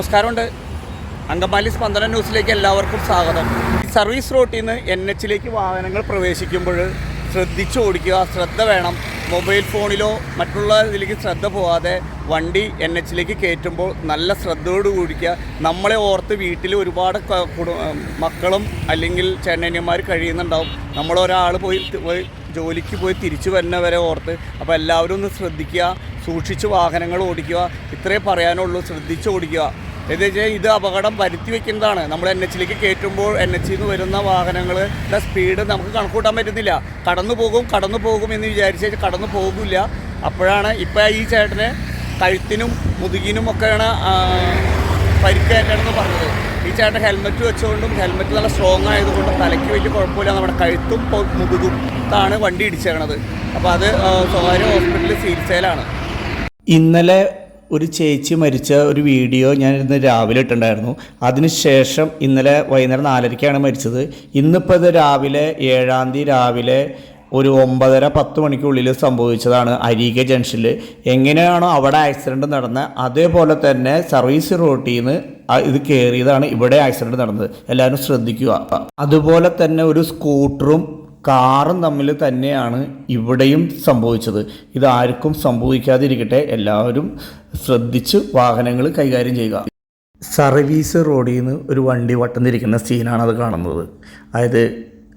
നമസ്കാരമുണ്ട്. അങ്കമാലി സ്പന്ദന ന്യൂസിലേക്ക് എല്ലാവർക്കും സ്വാഗതം. സർവീസ് റോട്ടിൽ നിന്ന് എൻ എച്ചിലേക്ക് വാഹനങ്ങൾ പ്രവേശിക്കുമ്പോൾ ശ്രദ്ധിച്ചു ഓടിക്കുക ശ്രദ്ധ വേണം. മൊബൈൽ ഫോണിലോ മറ്റുള്ള ഇതിലേക്ക് ശ്രദ്ധ പോകാതെ വണ്ടി എൻ എച്ചിലേക്ക് കയറ്റുമ്പോൾ നല്ല ശ്രദ്ധയോട് കൂടിക്കുക. നമ്മളെ ഓർത്ത് വീട്ടിൽ ഒരുപാട് മക്കളും അല്ലെങ്കിൽ ചേട്ടനിയന്മാർ കഴിയുന്നുണ്ടാവും. നമ്മളൊരാൾ പോയി പോയി ജോലിക്ക് പോയി തിരിച്ചു വരുന്നവരെ ഓർത്ത് അപ്പോൾ എല്ലാവരും ഒന്ന് ശ്രദ്ധിക്കുക. സൂക്ഷിച്ച് വാഹനങ്ങൾ ഓടിക്കുക. ഇത്രേ പറയാനുള്ളൂ. ശ്രദ്ധിച്ച് ഓടിക്കുക. എന്ന് വെച്ചാൽ ഇത് അപകടം വരുത്തി വെക്കുന്നതാണ്. നമ്മൾ എൻ എച്ചിലേക്ക് കയറ്റുമ്പോൾ എൻ എച്ചിൽ നിന്ന് വരുന്ന വാഹനങ്ങളുടെ സ്പീഡ് നമുക്ക് കണക്കൂട്ടാൻ പറ്റുന്നില്ല കടന്നു പോകും കടന്നു പോകും എന്ന് വിചാരിച്ച് കടന്നു പോകില്ല. അപ്പോഴാണ് ഇപ്പം ഈ ചേട്ടന് കഴുത്തിനും മുതുകിനും ഒക്കെയാണ് പരിക്കേറ്റതെന്ന് പറഞ്ഞത്. ഈ ചേട്ടൻ ഹെൽമെറ്റ് വെച്ചുകൊണ്ടും ഹെൽമെറ്റ് നല്ല സ്ട്രോങ് ആയതുകൊണ്ടും തലയ്ക്ക് വലിയ കുഴപ്പമില്ല. നമ്മുടെ കഴുത്തും മുതുകും താണ് വണ്ടി ഇടിച്ചേക്കണത്. അപ്പോൾ അത് സ്വകാര്യ ഹോസ്പിറ്റലിൽ ചികിത്സയിലാണ്. ഇന്നലെ ഒരു ചേച്ചി മരിച്ച ഒരു വീഡിയോ ഞാൻ ഇന്ന് രാവിലെ ഇട്ടുണ്ടായിരുന്നു അതിനുശേഷം ഇന്നലെ വൈകുന്നേരം നാലരയ്ക്കാണ് മരിച്ചത്. ഇന്നിപ്പോൾ ഇത് രാവിലെ ഏഴാം തീയതി രാവിലെ ഒരു ഒമ്പതര പത്ത് മണിക്കുള്ളിൽ സംഭവിച്ചതാണ് അരീക ജംഗ്ഷനിൽ എങ്ങനെയാണോ അവിടെ ആക്സിഡന്റ് നടന്നത് അതേപോലെ തന്നെ സർവീസ് റോട്ടിൽ നിന്ന് ഇത് കയറിയതാണ് ഇവിടെ ആക്സിഡന്റ് നടന്നത്. എല്ലാവരും ശ്രദ്ധിക്കുക. അതുപോലെ തന്നെ ഒരു സ്കൂട്ടറും കാറും തമ്മിൽ തന്നെയാണ് ഇവിടെയും സംഭവിച്ചത്. ഇത് ആർക്കും സംഭവിക്കാതിരിക്കട്ടെ എല്ലാവരും ശ്രദ്ധിച്ച് വാഹനങ്ങൾ കൈകാര്യം ചെയ്യുക. സർവീസ് റോഡിൽ നിന്ന് ഒരു വണ്ടി വട്ടം സീനാണ് അത് കാണുന്നത്. അതായത്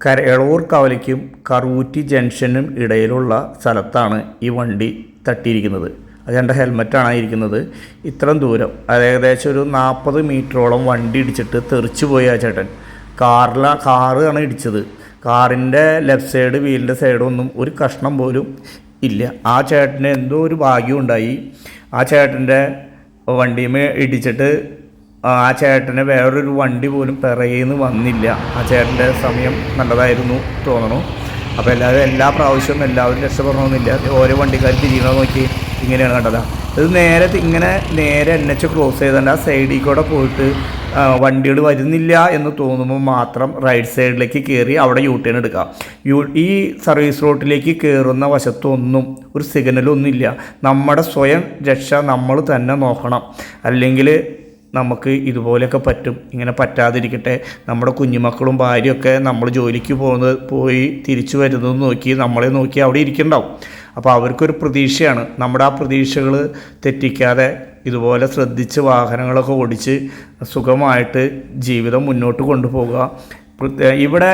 കര എളവൂർ കവലയ്ക്കും കറൂറ്റി ജംഗ്ഷനും ഇടയിലുള്ള സ്ഥലത്താണ് ഈ വണ്ടി തട്ടിയിരിക്കുന്നത്. അത് എന്റെ ഹെൽമെറ്റാണ് ഇരിക്കുന്നത് ഇത്രയും ദൂരം അത് ഏകദേശം ഒരു നാൽപ്പത് മീറ്ററോളം വണ്ടി ഇടിച്ചിട്ട് തെറിച്ചു പോയി ആ ചേട്ടൻ. കാറിലാണ് കാറാണ് ഇടിച്ചത്. കാറിന്റെ ലെഫ്റ്റ് സൈഡ് വീലിന്റെ സൈഡൊന്നും ഒരു കഷ്ണം പോലും ഇല്ല. ആ ചേട്ടന് എന്തോ ഒരു ഭാഗ്യം ഉണ്ടായി. ആ ചേട്ടന്റെ വണ്ടിയുമേ ഇടിച്ചിട്ട് ആ ചേട്ടന് വേറൊരു വണ്ടി പോലും പിറകിന്ന് വന്നില്ല. ആ ചേട്ടന്റെ സമയം നല്ലതായിരുന്നു തോന്നണു. അപ്പോൾ എല്ലാവരും എല്ലാ പ്രാവശ്യവും എല്ലാവരും രക്ഷപ്പെടണമെന്നില്ല. ഓരോ വണ്ടിക്കാർ തിരിയണമെന്ന് നോക്കി. ഇങ്ങനെയാണ് കണ്ടത്. ഇത് നേരെ ഇങ്ങനെ നേരെ എൻ എച്ച് ക്രോസ് ചെയ്തുകൊണ്ട് ആ സൈഡിൽ കൂടെ പോയിട്ട് വണ്ടികൾ വരുന്നില്ല എന്ന് തോന്നുമ്പോൾ മാത്രം റൈറ്റ് സൈഡിലേക്ക് കയറി അവിടെ യു ടേൺ എടുക്കുക. യു ഈ സർവീസ് റോഡിലേക്ക് കയറുന്ന വശത്തൊന്നും ഒരു സിഗ്നലൊന്നും ഇല്ല. നമ്മുടെ സ്വയം രക്ഷ നമ്മൾ തന്നെ നോക്കണം. അല്ലെങ്കിൽ നമുക്ക് ഇതുപോലെയൊക്കെ പറ്റും. ഇങ്ങനെ പറ്റാതിരിക്കട്ടെ. നമ്മുടെ കുഞ്ഞുമക്കളും ഭാര്യയൊക്കെ നമ്മൾ ജോലിക്ക് പോകുന്നത് പോയി തിരിച്ചു വരുന്നത് നോക്കി നമ്മളെ നോക്കി അവിടെ ഇരിക്കണ്ടാവും. അപ്പോൾ അവർക്കൊരു പ്രതീക്ഷയാണ്. നമ്മുടെ ആ പ്രതീക്ഷകൾ തെറ്റിക്കാതെ ഇതുപോലെ ശ്രദ്ധിച്ച് വാഹനങ്ങളൊക്കെ ഓടിച്ച് സുഖമായിട്ട് ജീവിതം മുന്നോട്ട് കൊണ്ടുപോകുക ഇവിടെ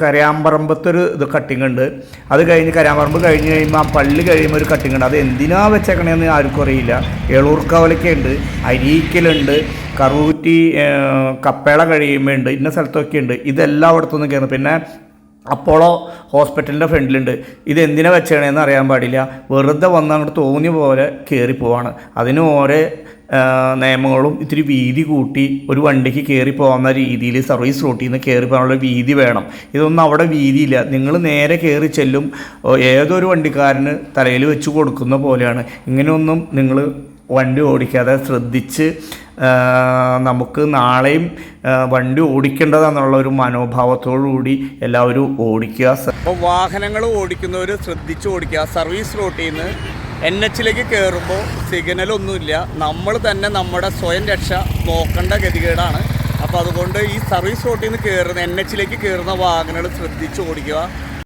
കരയാമ്പറമ്പത്തൊരു ഇത് കട്ടിങ് ഉണ്ട് അത് കഴിഞ്ഞ് കരയാമ്പറമ്പ് കഴിഞ്ഞ് കഴിയുമ്പോൾ ആ പള്ളി കഴിയുമ്പോൾ ഒരു കട്ടിങ് ഉണ്ട് അത് എന്തിനാ വെച്ചേക്കണേന്ന് ആർക്കും അറിയില്ല. എളൂർക്കവലൊക്കെ അരീക്കലുണ്ട്. കറൂറ്റി കപ്പേള കഴിയുമ്പോൾ ഉണ്ട്. ഇന്ന സ്ഥലത്തൊക്കെ ഉണ്ട്. ഇതെല്ലാം അവിടുത്തെ കയറുന്നു പിന്നെ അപ്പോളോ ഹോസ്പിറ്റലിന്റെ ഫ്രണ്ടിലുണ്ട്. ഇത് എന്തിനാ വെച്ചേണേന്ന് അറിയാൻ പാടില്ല. വെറുതെ വന്ന് അങ്ങോട്ട് തോന്നിയ പോലെ കയറിപ്പോവാണ് അതിന് ഓരോ നിയമങ്ങളും ഇത്തിരി വീതി കൂട്ടി ഒരു വണ്ടിക്ക് കയറി പോകുന്ന രീതിയിൽ സർവീസ് റൂട്ടിൽ നിന്ന് കയറി പോകാനുള്ള വീതി വേണം. ഇതൊന്നും അവിടെ വീതിയില്ല. നിങ്ങൾ നേരെ കയറി ചെല്ലും ഏതൊരു വണ്ടിക്കാരന് തലയിൽ വെച്ച് കൊടുക്കുന്ന പോലെയാണ്. ഇങ്ങനെയൊന്നും നിങ്ങൾ വണ്ടി ഓടിക്കാതെ ശ്രദ്ധിച്ച് നമുക്ക് നാളെയും വണ്ടി ഓടിക്കേണ്ടതെന്നുള്ള ഒരു മനോഭാവത്തോടു കൂടി എല്ലാവരും ഓടിക്കുക. അപ്പോൾ വാഹനങ്ങൾ ഓടിക്കുന്നവർ ശ്രദ്ധിച്ച് ഓടിക്കുക. സർവീസ് റോട്ടിൽ നിന്ന് എൻ എച്ചിലേക്ക് കയറുമ്പോൾ സിഗ്നലൊന്നുമില്ല. നമ്മൾ തന്നെ നമ്മുടെ സ്വയം രക്ഷ നോക്കേണ്ട ഗതികേടാണ്. അപ്പോൾ അതുകൊണ്ട് ഈ സർവീസ് റോട്ടിൽ നിന്ന് കയറുന്ന എൻ എച്ചിലേക്ക് കയറുന്ന വാഹനങ്ങൾ ശ്രദ്ധിച്ച് ഓടിക്കുക.